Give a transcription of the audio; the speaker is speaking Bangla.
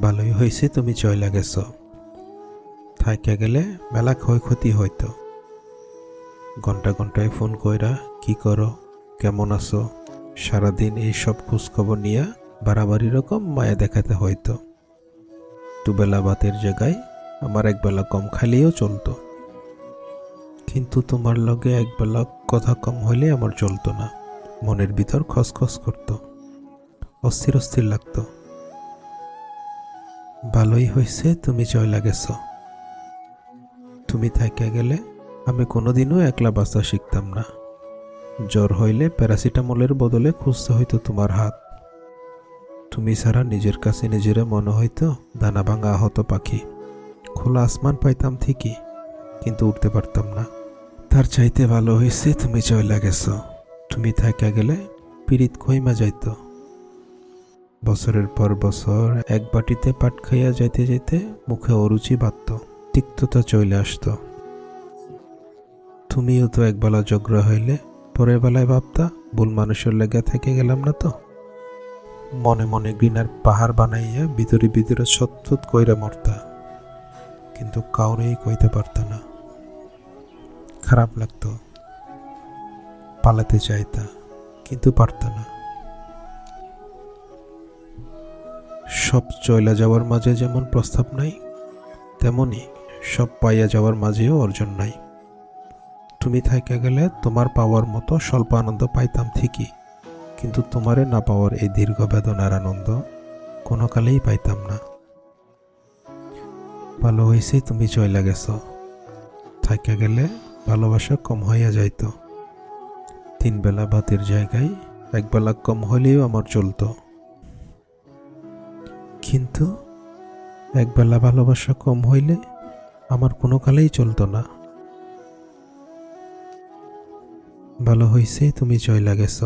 ভালোই হয়েছে, তুমি চইলা গেছ। থাইকা গেলে মেলা ক্ষয়ক্ষতি হইতো ঘণ্টা ঘন্টায় ফোন কইরা, কি করো? কেমন আছো? সারাদিন এই সব খোঁজখবর নিয়ে বাড়াবাড়ি রকম মায়া দেখাতে হইতো দুবেলা ভাতের জায়গায় আমার একবেলা কম খালিও চলতো। কিন্তু তোমার লগে একবেলা কথা কম হইলে আমার চলতো না। মনের ভিতর খসখস করতো। অস্থির অস্থির লাগতো। ভালোই হয়েছে, তুমি চইলা গেছ তুমি থাইকা গেলে আমি কোনোদিনও একলা বাঁচা শিখতাম না। জ্বর হইলে প্যারাসিটামলের বদলে খুঁজতে হইতো তোমার হাত। তুমি ছাড়া নিজের কাছে নিজেরে মনে হইতো দানা ভাঙা আহত পাখি। খোলা আসমান পাইতাম ঠিকই, কিন্তু উঠতে পারতাম না। তার চাইতে ভালো হয়েছে তুমি চইলা গেছ তুমি থাইকা গেলে পিরিত কইমা যাইতো। বছরের পর বছর এক বাটিতে পাট খাইয়া যাইতে যাইতে মুখে অরুচি বাঁধত, তিক্ততা চলে আসতো। তুমিও তো একবেলা জগ্র হইলে, পরের বেলায় ভাবতা, ভুল মানুষের লেগে থেকে গেলাম না তো? মনে মনে গ্রিনার পাহাড় বানাইয়া ভিতরে ভিতরে সত্যত কইরা মরতা, কিন্তু কাউরেই কইতে পারত না। খারাপ লাগতো, পালাতে চাইতা, কিন্তু পারত না। সব চইলা যাওয়ার মাঝে যেমন প্রস্তাব নাই, তেমনি সব পাইয়া যাওয়ার মাঝেও অর্জন নাই। তুমি থাইকা গেলে তোমার পাওয়ার মতো স্বল্প আনন্দ পাইতাম ঠিকই, কিন্তু তোমারে না পাওয়ার এই দীর্ঘ বেদনার আনন্দ কোনো কালেই পাইতাম না। ভালো হয়েছে তুমি চইলা গেছ। থাইকা গেলে ভালোবাসা কম হইয়া যাইত। তিন বেলা ভাতের জায়গায় এক বেলা কম হলেও আমার চলতো। কিন্তু একবেলা ভালোবাসা কম হইলে আমার কোনো কালেই চলতো না। ভালো হইছে, তুমি জয় গেছ